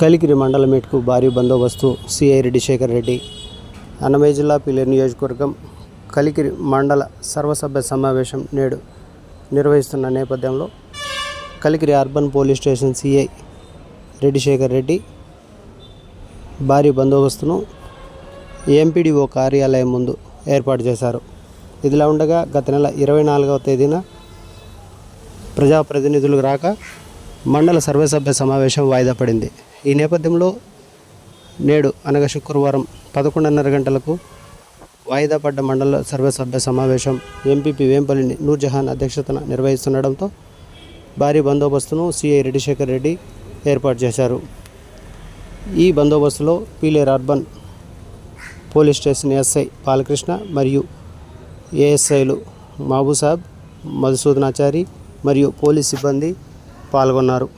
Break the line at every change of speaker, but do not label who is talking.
కలికిరి మండలం మీట్కు భారీ బందోబస్తు సిఐ రెడ్డి శేఖర్ రెడ్డి. అన్నమయ్య జిల్లా పిలేరు నియోజకవర్గం కలికిరి మండల సర్వసభ్య సమావేశం నేడు నిర్వహిస్తున్న నేపథ్యంలో Kalikiri urban police station C I Reddy Shekar Reddy భారీ బందోబస్తును ఎంపీడీఓ కార్యాలయం ముందు ఏర్పాటు చేశారు. ఇదిలా ఉండగా గత నెల ఇరవై నాలుగవ తేదీన ప్రజాప్రతినిధులు రాక మండల సర్వసభ్య సమావేశం వాయిదా పడింది. ఈ నేపథ్యంలో నేడు అనగా శుక్రవారం పదకొండున్నర గంటలకు వాయిదా పడ్డ మండల సర్వసభ్య సమావేశం ఎంపీపీ వేంపల్లి నూర్జహాన్ అధ్యక్షతన నిర్వహిస్తుండడంతో భారీ బందోబస్తును సిఐ రెడ్డిశేఖర్ రెడ్డి ఏర్పాటు చేశారు. ఈ బందోబస్తులో Piler urban police station S I Balakrishna మరియు ఏఎస్ఐలు మహబూసాబ్ మధుసూదనాచారి మరియు పోలీస్ సిబ్బంది పాల్గొన్నారు.